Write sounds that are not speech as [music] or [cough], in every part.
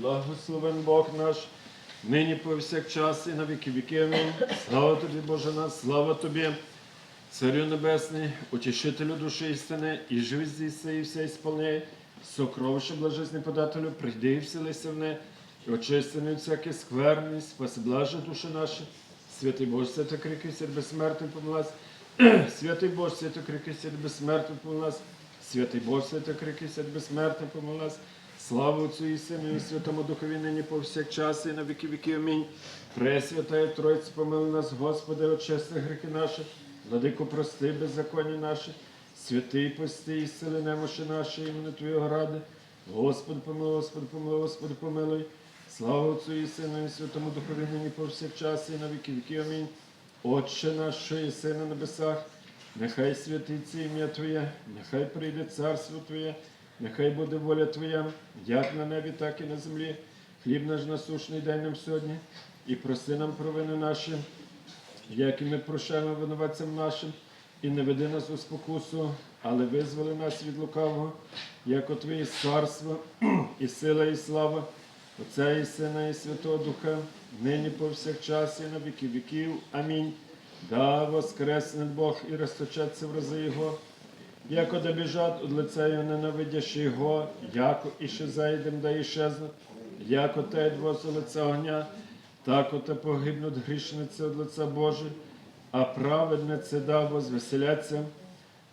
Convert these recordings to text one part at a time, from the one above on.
Благословен Бог наш, нині повсякчас і на віки віки. Слава тобі, Боже наш, слава тобі, Царю Небесний, утішителю душі істини, і живи здійси, і все ісполняй, сокровище блажесний подателю, прийди і вселися в не, і очисти від всякі скверні, спаси блаже душі наші. Святий Боже, свято крики, свят безсмертний помилась. [clears throat] Святий Боже, свято крики, свят безсмертний помилась. Святий Боже, свято крики, свят безсмертний помилась. Слава Отцю і Сину і Святому Духові нині повсякчас і на віки віки. Амінь. Пресвятая Тройця, помили нас, Господи, очисти гріхи наші, владико прости, беззаконня наші, святий пости і сили немощі наші, імени Твоєго ради. Господи, помилуй, Господи, помилуй, Господи, помилуй. Слава Отцю і Сину і Святому Духові нині повсякчас і на віки віки. Амінь. Отче наш, що єси на небесах, нехай святиться ім'я Твоє, нехай прийде царство Твоє, нехай буде воля Твоя, як на небі, так і на землі. Хліб наш насушний дай нам сьогодні, і прости нам провини наші, як і ми прощаємо винуватцям нашим, і не веди нас у спокусу, але визволи нас від лукавого, як от Твоє царство, [clears throat] і сила, і слава, Отця і Сина, і Святого Духа, нині повсякчас, і на віки віків. Амінь. Да воскресне Бог і розточаться в рази Його, яко да біжать од лиця Його ненавидящі Його, яко і ще зайдем, да іщезнуть, яко те двоє лиця огня, так оте погибнуть грішниці від лиця Боже, а праведниці да возвеселяться.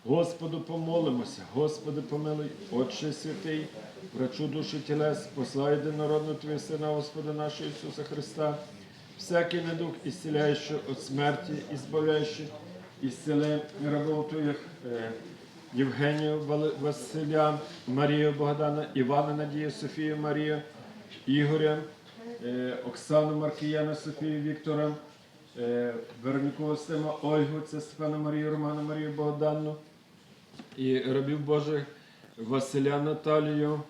Господу помолимося, Господи помилуй, Отче святий, врачу душі тілес, послай єдинородного Твого Сина, Господа нашого Ісуса Христа, всякий недуг ісціляючи від смерті, і збавляючи, рабов Твоїх, е, Євгенію, Василя, Марію Богдана, Івана Надію, Софію Марію, Ігоря, е, Оксану Маркіяна, Софію Віктора, е, Вероніку Остима, Ольгу, це Степана Марію, Романа Марію Богдану, і рабів Божих Василя Наталію,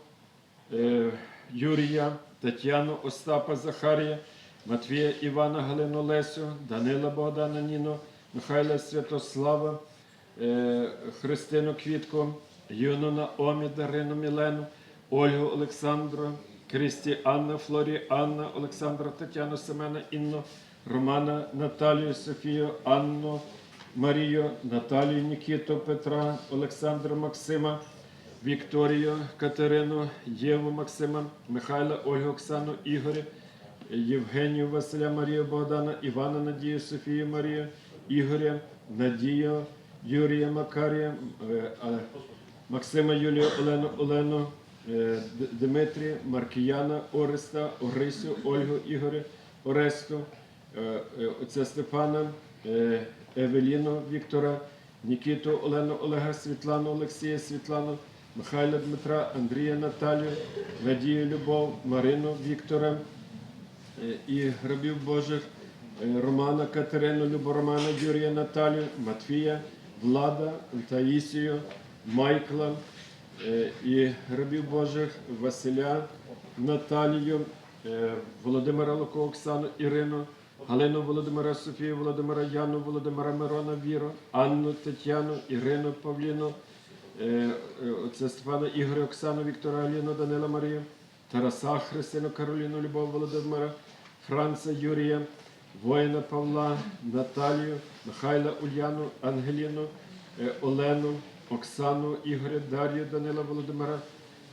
е, Юрія, Тетяну Остапа Захарія, Матвія Івана Галину Лесю, Данила Богдана Ніну, Михайла Святослава, Христину Квітку, Юну Наомі, Дарину Мілену, Ольгу Олександру, Крісті Анна, Флорі Анна, Олександра Тетяну Семена Інну, Романа Наталію, Софію, Анну, Марію, Наталію, Нікіту, Петра, Олександра Максима, Вікторію, Катерину, Єву Максима, Михайла, Ольгу, Оксану, Ігоря, Євгенію, Василя, Марію, Богдана, Івана, Надію, Софію, Марію, Ігоря, Надію, Юрія, Макарія, е, Максима, Юлію, Олену, Олену, е, Дмитрія, Маркіяна, Ореста, Орисю, Ольгу, Ігоря, Оресту, е, отця Стефана, Евеліну, Віктора, Нікіту, Олену, Олега, Світлану, Олексія, Світлану, Михайла Дмитра, Андрія Наталію, Надію Любов, Марину Віктора і грабів Божих Романа Катерину, Люборомана, Юрія Наталію, Матвія, Влада, Таїсію, Майкла е, і грабів Божих Василя, Наталію, е, Володимира Луко, Оксану, Ірину, Галину Володимира, Софію, Володимира Яну, Володимира Мирона, Віру, Анну, Тетяну, Ірину, Павліну, е, е, отця Стефана, Ігоря, Оксану, Віктора, Аліну, Данила Марію, Тараса, Христину, Кароліну, Любов Володимира, Франца, Юрія, воїна Павла, Наталію, Михайла Ульяну, Ангеліну, е, Олену, Оксану, Ігоря, Дар'ю, Данила Володимира,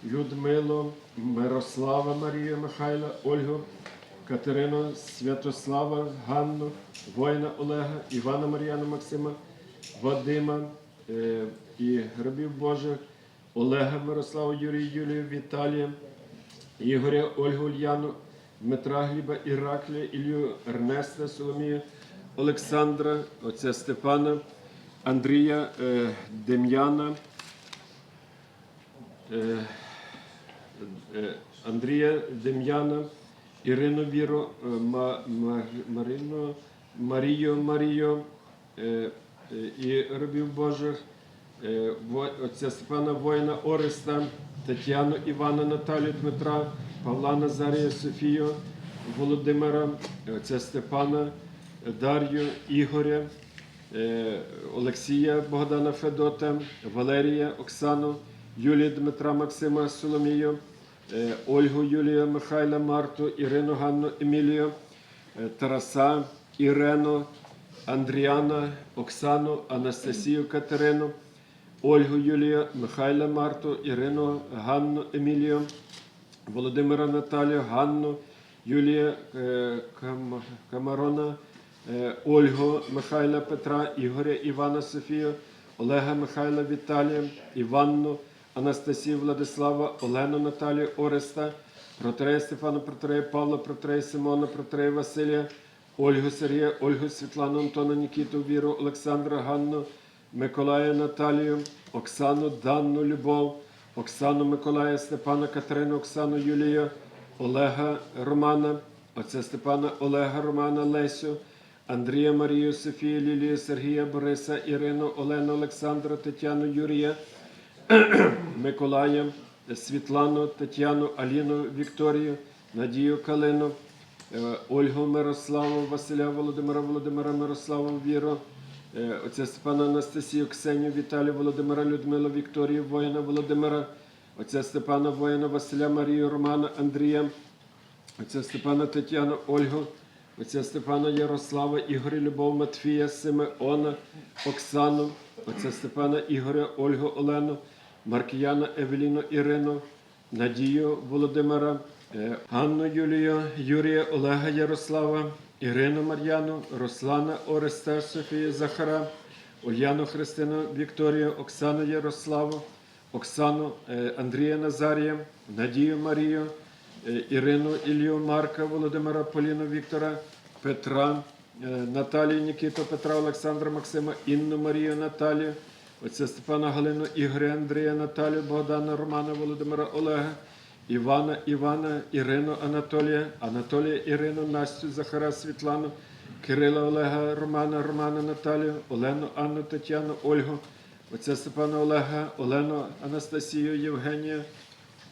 Людмилу, Мирослава Марію, Михайла, Ольгу, Катерину, Святослава, Ганну, воїна Олега, Івана Мар'яна Максима, Вадима е, і рабів Божих, Олега Мирослава, Юрія, Юлію, Віталія, Ігоря, Ольгу Ульяну, Дмитра Гліба, Іраклія, Ілью, Ернеста, Соломію, Олександра, отця Степана, Андрія, е, Дем'яна, е, е, Андрія Дем'яна, Ірину Віру, Ма- Мар- Марину, Марію Марію і рабів Божих, отця Степана Воїна Ореста, Тетяну Івана Наталію Дмитра, Павла Назарія Софію, Володимира, отця Степана, Дар'ю, Ігоря, е, Олексія Богдана Федота, Валерія, Оксану, Юлія Дмитра Максима Соломію, е, Ольгу Юлію, Михайла, Марту, Ірину, Ганну, Емілію, е, Тараса, Ірену, Андріана, Оксану, Анастасію Катерину, Ольгу Юлію, Михайла Марту, Ірину, Ганну Емілію, Володимира Наталію, Ганну, Юлія е, Камарона, е, Ольгу Михайла Петра, Ігоря Івана Софію, Олега Михайла Віталія, Іванну, Анастасію Владислава, Олену Наталію Ореста, Протрея Стефана, Протрея Павла, Протрея Симона, Протрея Василія, Ольгу Сергія, Ольгу Світлану, Антона Нікіту, Віру, Олександра, Ганну, Миколая Наталію, Оксану, Данну, Любов, Оксану Миколая, Степана, Катерину, Оксану Юлію, Олега Романа, отця Степана, Олега Романа, Лесю, Андрія Марію, Софію, Лілію, Сергія, Бориса, Ірину, Олену, Олександра, Тетяну, Юрія, [clears throat] Миколая, Світлану, Тетяну, Аліну, Вікторію, Надію Калину, е, Ольгу Мирославу, Василя Володимира, Володимира Мирославу, Віру, отця Степана Анастасію, Ксенію, Віталію, Володимира, Людмилу, Вікторію, воїна Володимира, отця Степана воїна, Василя Марію, Романа, Андрія, отця Степана Тетяну, Ольгу, отця Степана Ярослава, Ігоря Любов, Матфія, Симеона, Оксану, отця Степана Ігоря, Ольгу Олену, Маркіяна Евеліну Ірину, Надію Володимира, е, Ганну Юлію, Юрія Олега Ярослава, Ірину Мар'яну, Руслана Ореста, Софію Захара, Ульяну Христину Вікторію, Оксану Ярославу, Оксану е, Андрія Назарія, Надію Марію, е, Ірину Ілью Марка, Володимира Поліну Віктора, Петра, е, Наталію Нікіту, Петра Олександра Максима, Інну Марію Наталію, отця Степана Галину, Ігоря Андрія Наталію, Богдана Романа, Володимира Олега, Івана Івана, Ірину Анатолія, Анатолія Ірину, Настю Захара Світлану, Кирила Олега, Романа, Романа Наталію, Олену Анну Тетяну, Ольгу, отця Степана Олега, Олену Анастасію, Євгенія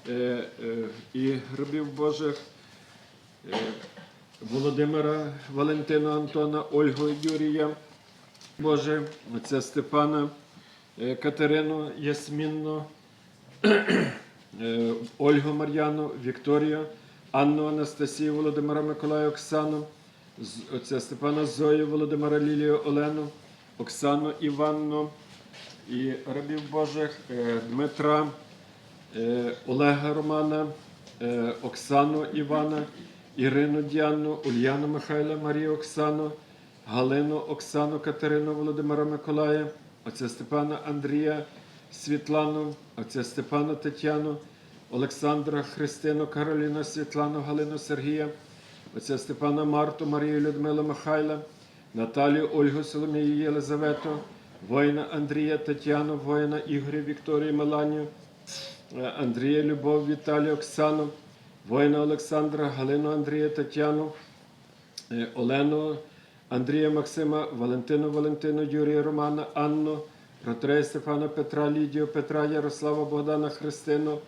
е, е, і рабів Божих. е, Володимира, Валентина Антона, Ольгу Юрія, Боже, отця Степана, е, Катерину Ясмінну, Ольгу Мар'яну, Вікторію, Анну Анастасію, Володимира Миколая, Оксану, отця Степана Зою, Володимира Лілію, Олену, Оксану Іванну і рабів Божих, е, Дмитра, е, Олега Романа, е, Оксану Івана, Ірину Діану, Ульяну Михайла, Марію Оксану, Галину Оксану, Катерину Володимира Миколая, отця Степана Андрія, Світлану, отця Степана Тетяну, Олександра Христину, Кароліну, Світлану, Галину Сергія, отця Степана Марту, Марію Людмилу Михайла, Наталію Ольгу Соломію Єлизавету, воїна Андрія Тетяну, воїна Ігоря Вікторію Меланію, е, Андрія Любов, Віталію Оксану, воїна Олександра, Галину Андрія Тетяну, е, Олену Андрія Максима, Валентину Валентину, Юрія Романа, Анну, Протрея Стефана Петра, Лідію Петра, Ярослава Богдана Христину,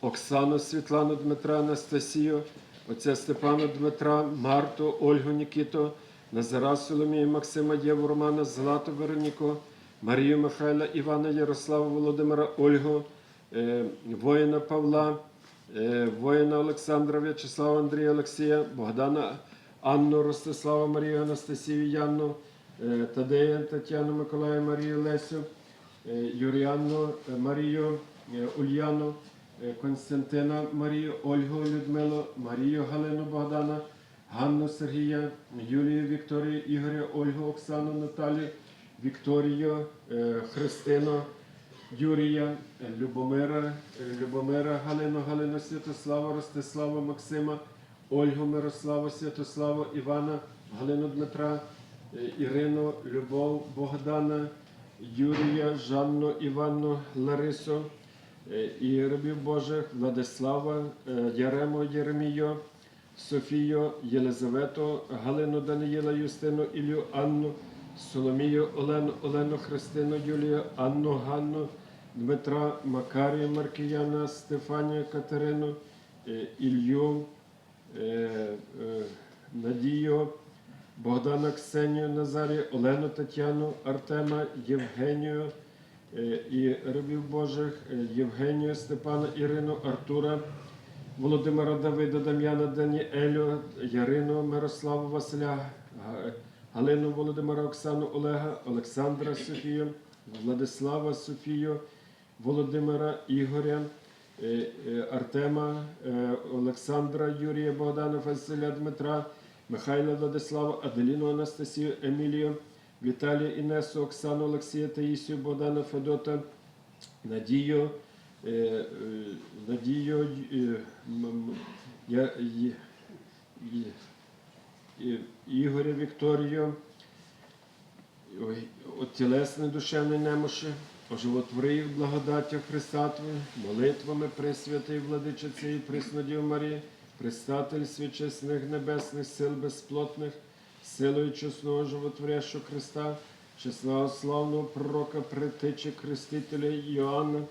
Оксану Світлану Дмитра, Анастасію, отця Степана Дмитра, Марту, Ольгу Нікіту, Назара Соломію, Максима Єву Романа, Злату Вероніку, Марію Михайла, Івана Ярослава Володимира, Ольгу, е, воїна Павла, е, воїна Олександра В'ячеслава Андрія Олексія, Богдана Анну Ростислава Марію Анастасію Янну, е, Тадея Тетяну Миколая Марію Лесю, Юріанну е, Марію е, Ульяну, е, Константина Марію, Ольгу Людмилу, Марію Галину Богдана, Ганну Сергія, Юлію Вікторію, Ігоря, Ольгу, Оксану Наталію, Вікторію, е, Христину, Юрія, е, Любомира, е, Любомира, Галину, Галину, Святослава, Ростислава, Максима, Ольгу, Мирославу, Святославу, Івана, Галину Дмитра, е, Ірину, Любов, Богдана, Юрія, Жанну, Іванну, Ларису е, і рабів Божих, Владислава, е, Ярему, Єремію, Софію, Єлизавету, Галину Даниїла, Юстину, Ілю, Анну, Соломію, Олену, Олену, Христину, Юлію, Анну, Ганну, Дмитра, Макарію, Маркіяна, Стефанію, Катерину, е, Ілью, Надію, Богдана Ксенію, Назарію, Олену Тетяну, Артема, Євгенію е, і рабів Божих, е, Євгенію, Степана, Ірину, Артура, Володимира Давида, Дам'яна Даніелю, Ярину, Мирославу Василя, Галину Володимира, Оксану Олега, Олександра Софію, Владислава Софію, Володимира Ігоря, е, Артема, Олександра Юрія Богдана, Василя Дмитра, Михайла Владислава, Аделіну Анастасію, Емілію, Віталія Інесу, Оксану Олексія, Таїсію, Богдана Федота, Надію, е, е, Надію е, Ігоря Вікторію, тілесне душевне немощі, оживотвори їх благодаття Христа Твої, молитвами Пресвятої Владичиці і Преснодів Марії, Предстатель свічесних небесних сил безплотних, силою чесного животворящого Христа, чесного славного пророка, притичі Хрестителя Йоанна,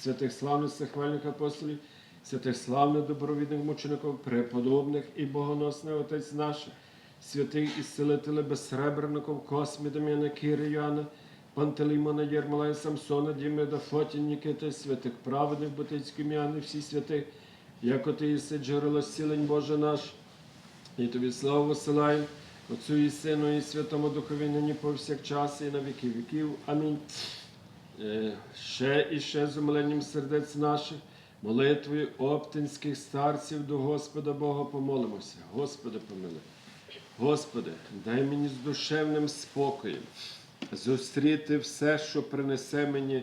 святих славних сихвальних апостолів, святих славних добровідних мучеників, преподобних і богоносних Отець наш, святих ісцелителя безсребреників, Космі, Дем'яна, Кири, Йоанна, Пантелеймона, Єрмолая, Самсона, Дімеда, Фотін, Нікити, святих праведних, Ботицьких М'яни, всі святих, як ти єси джерело зцілень Боже наш, і тобі славу висилаю, Отцю і Сину, і Святому Духові, нині повсякчас, і на віки віків. Амінь. Е, Ще і ще з умиленням сердець наших, молитвою оптинських старців до Господа Бога помолимося. Господи, помилуй. Господи, дай мені з душевним спокоєм зустріти все, що принесе мені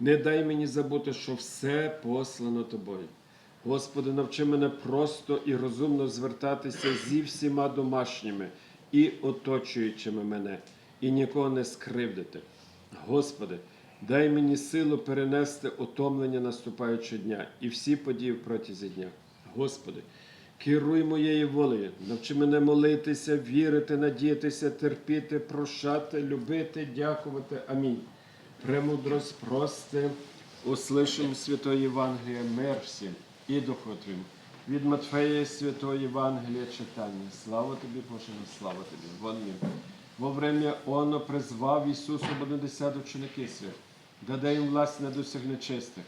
не дай мені забути, що все послано Тобою. Господи, навчи мене просто і розумно звертатися зі всіма домашніми і оточуючими мене, і нікого не скривдити. Господи, дай мені силу перенести утомлення наступаючого дня і всі події в протязі дня. Господи, керуй моєю волею, навчи мене молитися, вірити, надіятися, терпіти, прощати, любити, дякувати. Амінь. Премудрость прости, услышим Святої Євангелія, мир всім і Духу Від Матфея Святої Євангелія читання. Слава тобі, Боже, слава тобі. Вон він. Во время оно призвав Ісусу Бонадесят ученики свят, даде їм власть над усіх нечистих,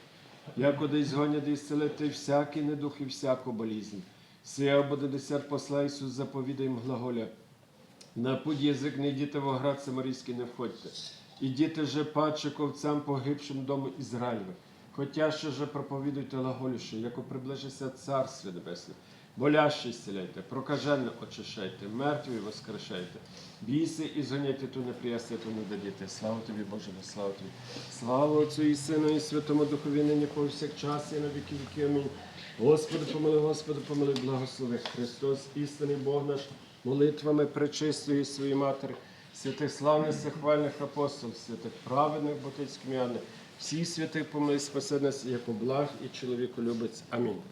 як оде згонять і зцелити всякий недух і всяку болізнь. Сія Бонадесят посла Ісус заповідає їм глаголя, на путь язик не йдіте в оград Самарійський не входьте. Ідіте же паче ковцям погибшим дому Ізраїлеве. Хотя ще же проповідуйте глаголюще, яко приближиться Царстві Небесне. Болящі зціляйте, прокажене очищайте, мертві воскрешайте. Бійся і зганяйте ту неприясти, ту не дадіте. Слава тобі, Боже, на славу тобі. Слава Отцю і Сину, і Святому Духові, нині повсякчас, і на віки віки. Амінь. Господи, помилуй, Господи, помилуй, благослови. Христос, істинний Бог наш, молитвами пречистої своєї Матері, святих славних хвальних апостол, святих праведних ботицьких м'яни, всіх святих помилуй, спаси нас, як благ і чоловіку любець. Амінь.